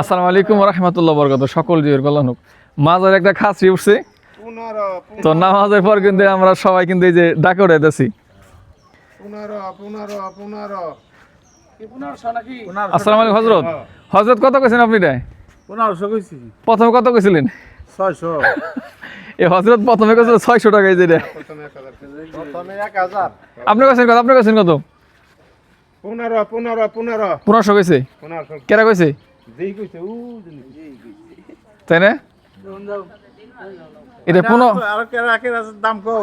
আসসালামু আলাইকুম রহমতুল্লাহ বরকত সকল জীবের কল্যাণ হোক। মাঝের একটা খাসি উঠছে। তো নামাজের পর কিন্তু আমরা সবাই কিন্তু এই যে ডাকে উঠাইতেছি। আসসালামু আলাইকুম হজরত। হজরত কত কইছেন আপনি এটা প্রথমে কত কইছিলেন? ছয়শো। এই হজরত প্রথমে কইছিল ছয়শো টাকা এই যে এটা প্রথমে এক হাজার আপনি কইছেন কত? আপনি কইছেন কত? পনেরো পনেরো পনেরো। পনেরোশো কইছে। কেরা কইছে? যেই কইছে তাই না? এটা পনেরো আর কেরা কেরা দাম কও।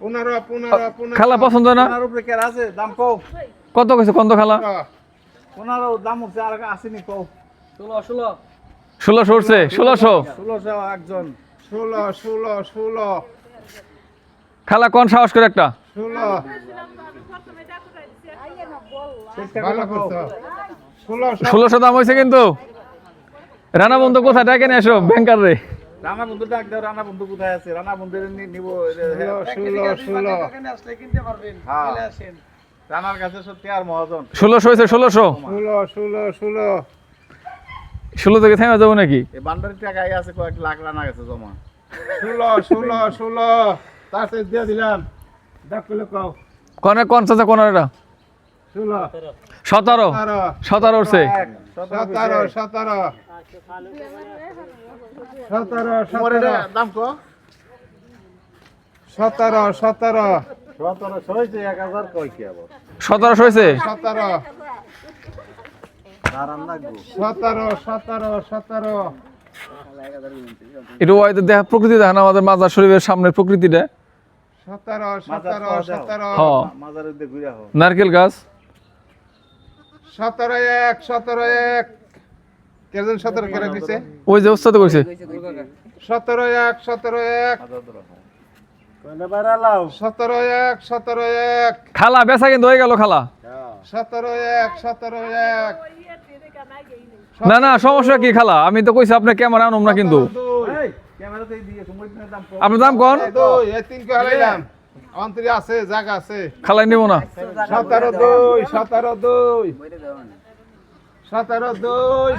পনেরো পনেরো পনেরো। খালা পছন্দ না? পনেরো উপরে কেরা আছে দাম কও। কত কইছে কত খালা? পনেরো দাম উঠছে আর আসেনি কও। ষোলোশো উঠছে ষোলোশো ষোলোশো। একজন। ষোলো ষোলো ষোলো। খালা কোন সাহস করে একটা? ষোলো। ভালো করছ। ষোলো ষোলোশো। দাম হয়েছে কিন্তু। রানা বন্ধু কোথায়? ডাকে নিয়ে আসো ব্যাংকার রে। রানা বন্ধু ডাক দাও রানা বন্ধু কোথায় আছে? রানা নিব ষোলো হ্যাঁ। রানার কাছে সত্যি আর মহাজন। ষোলোশো হয়েছে ষোলোশো। ষোলো ষোলো ষোলো। ষোলো থেকে থেমে যাব নাকি? এই বান্ডারি টাকায় আছে কয়েক লাখ রানা গেছে জমা। ষোলো ষোলো ষোলো। তার সাথে দিয়ে দিলাম। দেখ কনে কোন চাচা কোন এটা? ষোলো। সতেরো। সতেরো। সতেরো উঠছে সতেরো সতেরো। সতেরো। সতেরো এটা সতেরো। দাম কো সতেরো সতেরো। সতেরো ছয়শো এক হাজার কয় কি আবার সতেরোশো হয়েছে? সতেরো। সতেরো সতেরো সতেরো। একটু ওয়াইতে দেখা প্রকৃতি দেখেন আমাদের মাজার শরীফের সামনের প্রকৃতিটা। সতেরো সতেরো। সতেরো। হ। মাজারের দিয়ে ঘুরে হোক নারকেল গাছ। সতেরো এক সতেরো এক। কেজন সতেরো করে দিছে? ওই যে উস্তাদ কইছে। সতেরো এক সতেরো এক। সতেরো এক সতেরো এক। খালা বেচা কিন্তু হয়ে গেল খালা। সতেরো এক সতেরো এক। না না সমস্যা কি খালা? আমি তো কইছি আপনি ক্যামেরা আনুম না কিন্তু। দাম আপনার দাম কোন? দুই তিন কে হারাইলাম। অন্তরে আছে জায়গা আছে। খালাই নিব না। সতেরো দুই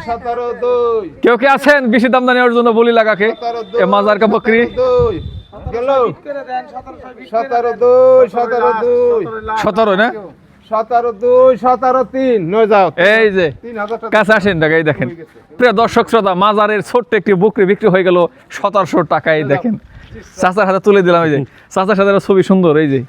সতেরো দুই। কেউ কি আছেন? বেশি দাম নেওয়ার জন্য বলি লাগাকে। মাজার কা বকরি। সতেরো না? এই যে কাছে আসেন দেখেন। প্রিয় দর্শক শ্রোতা মাজারের ছোট্ট একটি বকরি বিক্রি হয়ে গেল সতেরোশো টাকায় দেখেন। চাচার হাতে তুলে দিলাম এই যে। চাচার সাথে ছবি সুন্দর এই যে।